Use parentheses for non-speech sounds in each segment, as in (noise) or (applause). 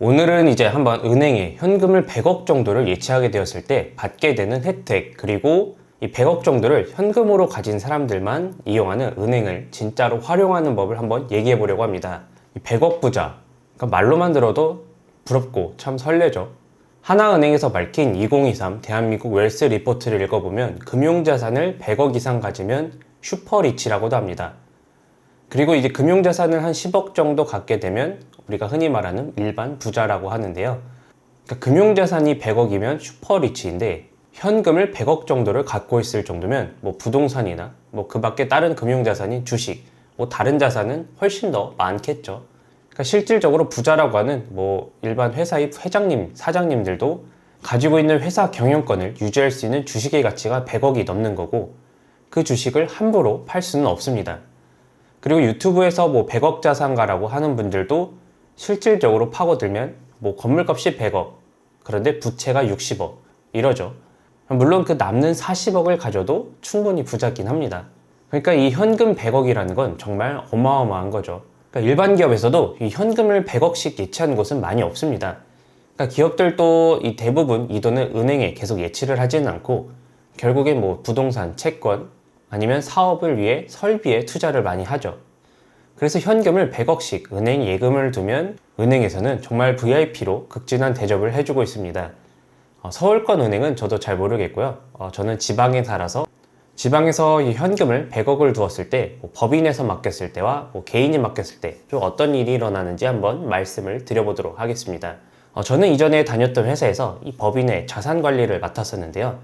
오늘은 이제 한번 은행에 현금을 100억 정도를 예치하게 되었을 때 받게 되는 혜택 그리고 이 100억 정도를 현금으로 가진 사람들만 이용하는 은행을 진짜로 활용하는 법을 한번 얘기해 보려고 합니다. 이 100억 부자 그러니까 말로만 들어도 부럽고 참 설레죠. 하나은행에서 밝힌 2023 대한민국 웰스 리포트를 읽어보면 금융자산을 100억 이상 가지면 슈퍼리치라고도 합니다. 그리고 이제 금융자산을 한 10억 정도 갖게 되면 우리가 흔히 말하는 일반 부자라고 하는데요. 그러니까 금융자산이 100억이면 슈퍼리치인데 현금을 100억 정도를 갖고 있을 정도면 뭐 부동산이나 뭐 그 밖에 다른 금융자산인 주식, 뭐 다른 자산은 훨씬 더 많겠죠. 그러니까 실질적으로 부자라고 하는 뭐 일반 회사의 회장님, 사장님들도 가지고 있는 회사 경영권을 유지할 수 있는 주식의 가치가 100억이 넘는 거고 그 주식을 함부로 팔 수는 없습니다. 그리고 유튜브에서 뭐 100억 자산가라고 하는 분들도 실질적으로 파고들면 뭐 건물값이 100억, 그런데 부채가 60억 이러죠. 물론 그 남는 40억을 가져도 충분히 부자긴 합니다. 그러니까 이 현금 100억이라는 건 정말 어마어마한 거죠. 그러니까 일반 기업에서도 이 현금을 100억씩 예치하는 곳은 많이 없습니다. 그러니까 기업들도 이 대부분 이 돈을 은행에 계속 예치를 하지는 않고 결국에 뭐 부동산, 채권 아니면 사업을 위해 설비에 투자를 많이 하죠. 그래서 현금을 100억씩 은행 예금을 두면 은행에서는 정말 VIP로 극진한 대접을 해주고 있습니다. 어, 서울권 은행은 저도 잘 모르겠고요. 어, 저는 지방에 살아서 지방에서 이 현금을 100억을 두었을 때 뭐 법인에서 맡겼을 때와 뭐 개인이 맡겼을 때 좀 어떤 일이 일어나는지 한번 말씀을 드려보도록 하겠습니다. 어, 저는 이전에 다녔던 회사에서 이 법인의 자산 관리를 맡았었는데요.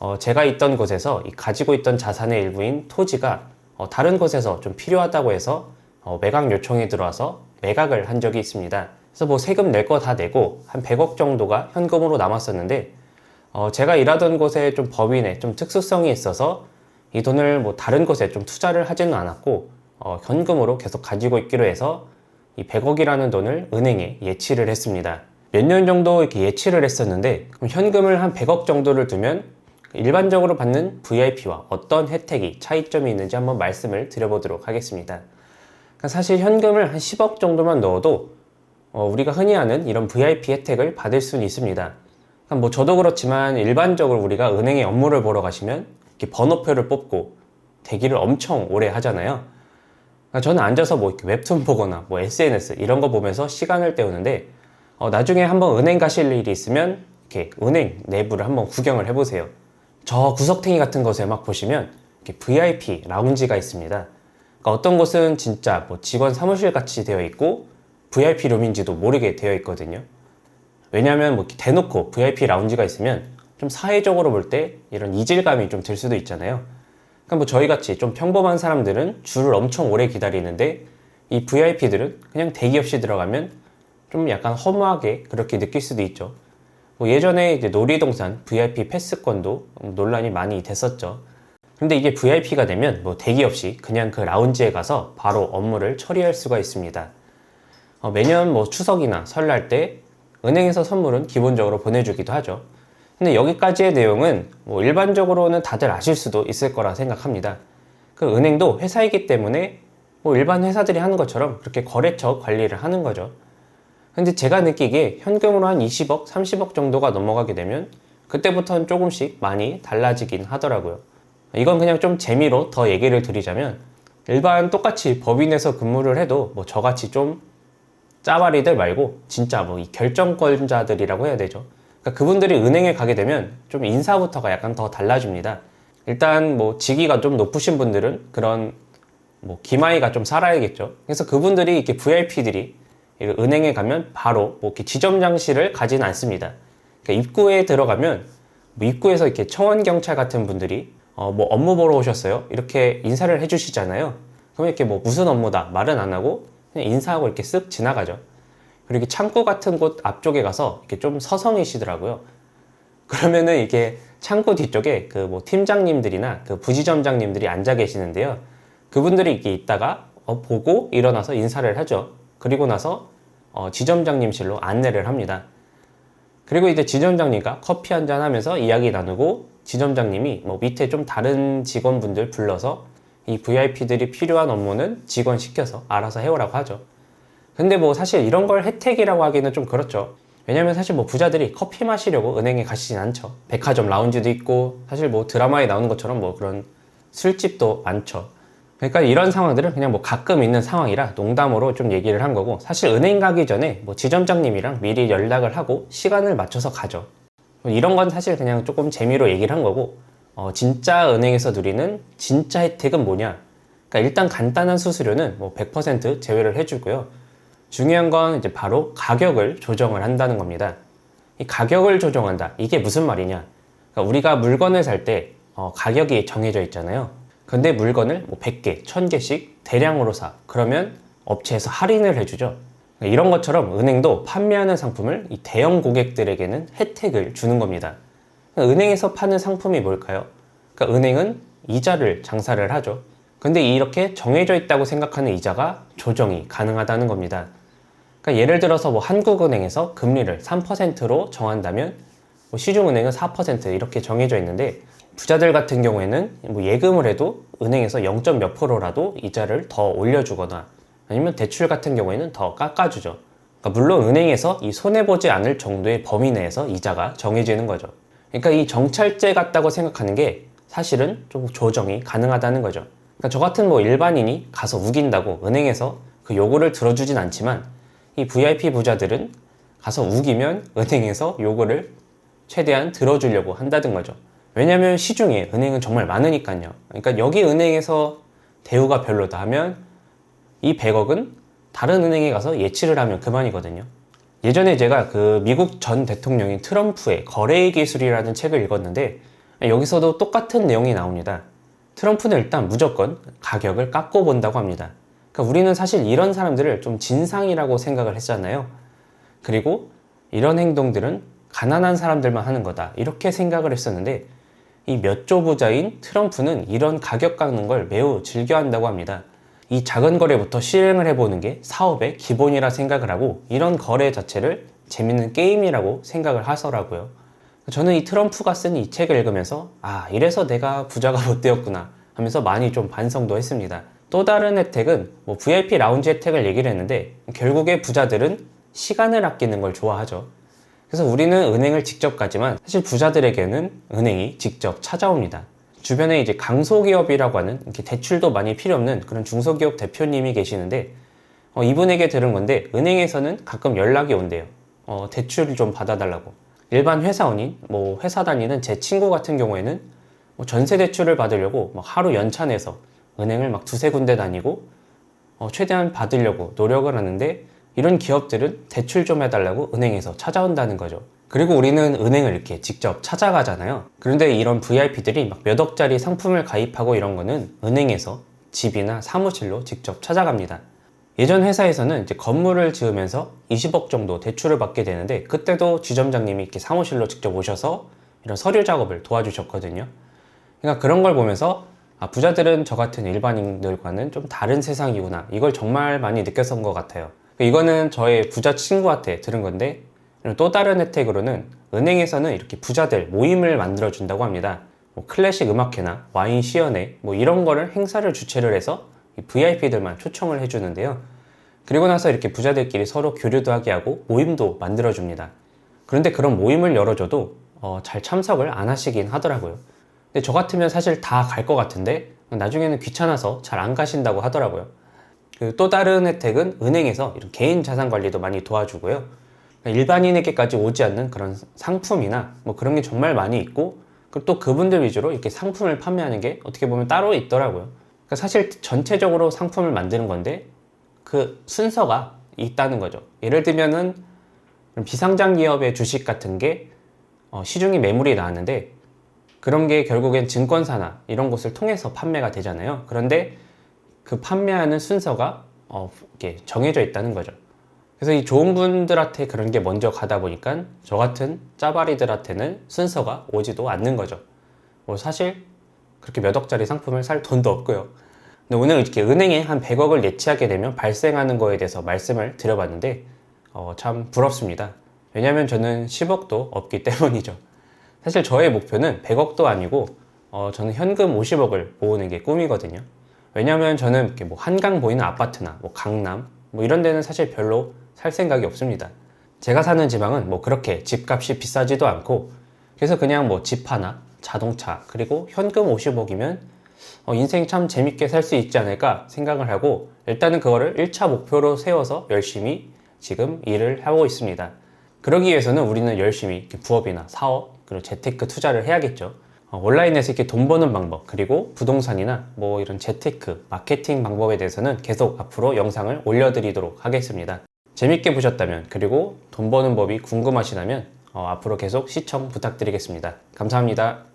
어, 제가 있던 곳에서 이 가지고 있던 자산의 일부인 토지가 어, 다른 곳에서 좀 필요하다고 해서 어, 매각 요청이 들어와서 매각을 한 적이 있습니다. 그래서 뭐 세금 낼 거 다 내고 한 100억 정도가 현금으로 남았었는데 어, 제가 일하던 곳에 좀 법인에 좀 특수성이 있어서 이 돈을 뭐 다른 곳에 좀 투자를 하지는 않았고 어, 현금으로 계속 가지고 있기로 해서 이 100억이라는 돈을 은행에 예치를 했습니다. 몇 년 정도 이렇게 예치를 했었는데 그럼 현금을 한 100억 정도를 두면 일반적으로 받는 VIP와 어떤 혜택이 차이점이 있는지 한번 말씀을 드려보도록 하겠습니다. 그러니까 사실 현금을 한 10억 정도만 넣어도 어, 우리가 흔히 아는 이런 VIP 혜택을 받을 수는 있습니다. 그러니까 뭐 저도 그렇지만 일반적으로 우리가 은행에 업무를 보러 가시면 이렇게 번호표를 뽑고 대기를 엄청 오래 하잖아요. 그러니까 저는 앉아서 뭐 웹툰 보거나 뭐 SNS 이런 거 보면서 시간을 때우는데 어, 나중에 한번 은행 가실 일이 있으면 이렇게 은행 내부를 한번 구경을 해보세요. 저 구석탱이 같은 곳에 막 보시면 이렇게 VIP 라운지가 있습니다. 그러니까 어떤 곳은 진짜 뭐 직원 사무실 같이 되어 있고 VIP 룸인지도 모르게 되어 있거든요. 왜냐하면 뭐 대놓고 VIP 라운지가 있으면 좀 사회적으로 볼 때 이런 이질감이 좀 들 수도 있잖아요. 그러니까 뭐 저희 같이 좀 평범한 사람들은 줄을 엄청 오래 기다리는데 이 VIP들은 그냥 대기 없이 들어가면 좀 약간 허무하게 그렇게 느낄 수도 있죠. 뭐 예전에 이제 놀이동산 VIP 패스권도 논란이 많이 됐었죠. 근데 이게 VIP가 되면 뭐 대기 없이 그냥 그 라운지에 가서 바로 업무를 처리할 수가 있습니다. 어, 매년 뭐 추석이나 설날 때 은행에서 선물은 기본적으로 보내주기도 하죠. 근데 여기까지의 내용은 뭐 일반적으로는 다들 아실 수도 있을 거라 생각합니다. 그 은행도 회사이기 때문에 뭐 일반 회사들이 하는 것처럼 그렇게 거래처 관리를 하는 거죠. 근데 제가 느끼기에 현금으로 한 20억, 30억 정도가 넘어가게 되면 그때부터는 조금씩 많이 달라지긴 하더라고요. 이건 그냥 좀 재미로 더 얘기를 드리자면 일반 똑같이 법인에서 근무를 해도 뭐 저같이 좀 짜바리들 말고 진짜 뭐 이 결정권자들이라고 해야 되죠. 그러니까 그분들이 은행에 가게 되면 좀 인사부터가 약간 더 달라집니다. 일단 뭐 직위가 좀 높으신 분들은 그런 뭐 기마이가 좀 살아야겠죠. 그래서 그분들이 이렇게 VIP들이 은행에 가면 바로 뭐 이렇게 지점 장실을 가진 않습니다. 그러니까 입구에 들어가면 뭐 입구에서 이렇게 청원 경찰 같은 분들이 어 뭐 업무 보러 오셨어요? 이렇게 인사를 해주시잖아요. 그러면 이렇게 뭐 무슨 업무다 말은 안 하고 그냥 인사하고 이렇게 쓱 지나가죠. 그리고 창구 같은 곳 앞쪽에 가서 이렇게 좀 서성이시더라고요. (laughs) 그러면은 이게 창구 뒤쪽에 그 뭐 팀장님들이나 그 부지점장님들이 앉아 계시는데요. 그분들이 이렇게 있다가 어, 보고 일어나서 인사를 하죠. 그리고 나서 어, 지점장님실로 안내를 합니다. 그리고 이제 지점장님과 커피 한 잔 하면서 이야기 나누고 지점장님이 뭐 밑에 좀 다른 직원분들 불러서 이 VIP들이 필요한 업무는 직원 시켜서 알아서 해오라고 하죠. 근데 뭐 사실 이런 걸 혜택이라고 하기는 좀 그렇죠. 왜냐면 사실 뭐 부자들이 커피 마시려고 은행에 가시진 않죠. 백화점 라운지도 있고 사실 뭐 드라마에 나오는 것처럼 뭐 그런 술집도 많죠. 그러니까 이런 상황들은 그냥 뭐 가끔 있는 상황이라 농담으로 좀 얘기를 한 거고 사실 은행 가기 전에 뭐 지점장님이랑 미리 연락을 하고 시간을 맞춰서 가죠. 뭐 이런 건 사실 그냥 조금 재미로 얘기를 한 거고 어, 진짜 은행에서 누리는 진짜 혜택은 뭐냐? 그러니까 일단 간단한 수수료는 뭐 100% 제외를 해주고요. 중요한 건 이제 바로 가격을 조정을 한다는 겁니다. 이 가격을 조정한다. 이게 무슨 말이냐? 그러니까 우리가 물건을 살때 어, 가격이 정해져 있잖아요. 근데 물건을 뭐 100개, 1000개씩 대량으로 사. 그러면 업체에서 할인을 해주죠. 그러니까 이런 것처럼 은행도 판매하는 상품을 이 대형 고객들에게는 혜택을 주는 겁니다. 그러니까 은행에서 파는 상품이 뭘까요? 그러니까 은행은 이자를 장사를 하죠. 근데 이렇게 정해져 있다고 생각하는 이자가 조정이 가능하다는 겁니다. 그러니까 예를 들어서 뭐 한국은행에서 금리를 3%로 정한다면 뭐 시중은행은 4% 이렇게 정해져 있는데 부자들 같은 경우에는 뭐 예금을 해도 은행에서 0. 몇 프로라도 이자를 더 올려주거나 아니면 대출 같은 경우에는 더 깎아주죠. 그러니까 물론 은행에서 이 손해보지 않을 정도의 범위 내에서 이자가 정해지는 거죠. 그러니까 이 정찰제 같다고 생각하는 게 사실은 좀 조정이 가능하다는 거죠. 그러니까 저 같은 뭐 일반인이 가서 우긴다고 은행에서 그 요구를 들어주진 않지만 이 VIP 부자들은 가서 우기면 은행에서 요구를 최대한 들어주려고 한다는 거죠. 왜냐하면 시중에 은행은 정말 많으니까요. 그러니까 여기 은행에서 대우가 별로다 하면 이 100억은 다른 은행에 가서 예치를 하면 그만이거든요. 예전에 제가 그 미국 전 대통령인 트럼프의 거래의 기술이라는 책을 읽었는데 여기서도 똑같은 내용이 나옵니다. 트럼프는 일단 무조건 가격을 깎고 본다고 합니다. 그러니까 우리는 사실 이런 사람들을 좀 진상이라고 생각을 했잖아요. 그리고 이런 행동들은 가난한 사람들만 하는 거다. 이렇게 생각을 했었는데 이 몇 조 부자인 트럼프는 이런 가격 깎는 걸 매우 즐겨 한다고 합니다. 이 작은 거래부터 실행을 해보는 게 사업의 기본이라 생각을 하고 이런 거래 자체를 재밌는 게임이라고 생각을 하더라고요. 저는 이 트럼프가 쓴 이 책을 읽으면서 아 이래서 내가 부자가 못 되었구나 하면서 많이 좀 반성도 했습니다. 또 다른 혜택은 뭐 VIP 라운지 혜택을 얘기를 했는데 결국에 부자들은 시간을 아끼는 걸 좋아하죠. 그래서 우리는 은행을 직접 가지만 사실 부자들에게는 은행이 직접 찾아옵니다. 주변에 이제 강소기업이라고 하는 이렇게 대출도 많이 필요 없는 그런 중소기업 대표님이 계시는데 어, 이분에게 들은 건데 은행에서는 가끔 연락이 온대요. 어, 대출을 좀 받아달라고. 일반 회사원인 뭐 회사 다니는 제 친구 같은 경우에는 뭐 전세 대출을 받으려고 막 하루 연차 내서 은행을 막 두세 군데 다니고 어, 최대한 받으려고 노력을 하는데 이런 기업들은 대출 좀 해달라고 은행에서 찾아온다는 거죠. 그리고 우리는 은행을 이렇게 직접 찾아가잖아요. 그런데 이런 VIP들이 막 몇 억짜리 상품을 가입하고 이런 거는 은행에서 집이나 사무실로 직접 찾아갑니다. 예전 회사에서는 이제 건물을 지으면서 20억 정도 대출을 받게 되는데 그때도 지점장님이 이렇게 사무실로 직접 오셔서 이런 서류 작업을 도와주셨거든요. 그러니까 그런 걸 보면서 아, 부자들은 저 같은 일반인들과는 좀 다른 세상이구나. 이걸 정말 많이 느꼈던 것 같아요. 이거는 저의 부자 친구한테 들은 건데 또 다른 혜택으로는 은행에서는 이렇게 부자들 모임을 만들어 준다고 합니다. 뭐 클래식 음악회나 와인 시연회 뭐 이런 거를 행사를 주최를 해서 VIP들만 초청을 해주는데요. 그리고 나서 이렇게 부자들끼리 서로 교류도 하게 하고 모임도 만들어 줍니다. 그런데 그런 모임을 열어줘도 어, 잘 참석을 안 하시긴 하더라고요. 근데 저 같으면 사실 다 갈 것 같은데 나중에는 귀찮아서 잘 안 가신다고 하더라고요. 또 다른 혜택은 은행에서 개인 자산 관리도 많이 도와주고요. 일반인에게까지 오지 않는 그런 상품이나 뭐 그런 게 정말 많이 있고 그리고 또 그분들 위주로 이렇게 상품을 판매하는 게 어떻게 보면 따로 있더라고요. 그러니까 사실 전체적으로 상품을 만드는 건데 그 순서가 있다는 거죠. 예를 들면은 비상장 기업의 주식 같은 게 어, 시중에 매물이 나왔는데 그런 게 결국엔 증권사나 이런 곳을 통해서 판매가 되잖아요. 그런데 그 판매하는 순서가 어, 이렇게 정해져 있다는 거죠. 그래서 이 좋은 분들한테 그런 게 먼저 가다 보니까 저 같은 짜바리들한테는 순서가 오지도 않는 거죠. 뭐 사실 그렇게 몇 억짜리 상품을 살 돈도 없고요. 근데 오늘 이렇게 은행에 한 100억을 예치하게 되면 발생하는 거에 대해서 말씀을 드려봤는데 어, 참 부럽습니다. 왜냐하면 저는 10억도 없기 (laughs) 때문이죠. 사실 저의 목표는 100억도 아니고 어, 저는 현금 50억을 모으는 게 꿈이거든요. 왜냐하면 저는 이렇게 뭐 한강 보이는 아파트나 뭐 강남 뭐 이런 데는 사실 별로 살 생각이 없습니다. 제가 사는 지방은 뭐 그렇게 집값이 비싸지도 않고 그래서 그냥 뭐 집 하나, 자동차, 그리고 현금 50억이면 어, 인생 참 재밌게 살 수 있지 않을까 생각을 하고 일단은 그거를 1차 목표로 세워서 열심히 지금 일을 하고 있습니다. 그러기 위해서는 우리는 열심히 부업이나 사업, 그리고 재테크 투자를 해야겠죠. 어, 온라인에서 이렇게 돈 버는 방법, 그리고 부동산이나 뭐 이런 재테크, 마케팅 방법에 대해서는 계속 앞으로 영상을 올려드리도록 하겠습니다. 재밌게 보셨다면, 그리고 돈 버는 법이 궁금하시다면, 어, 앞으로 계속 시청 부탁드리겠습니다. 감사합니다.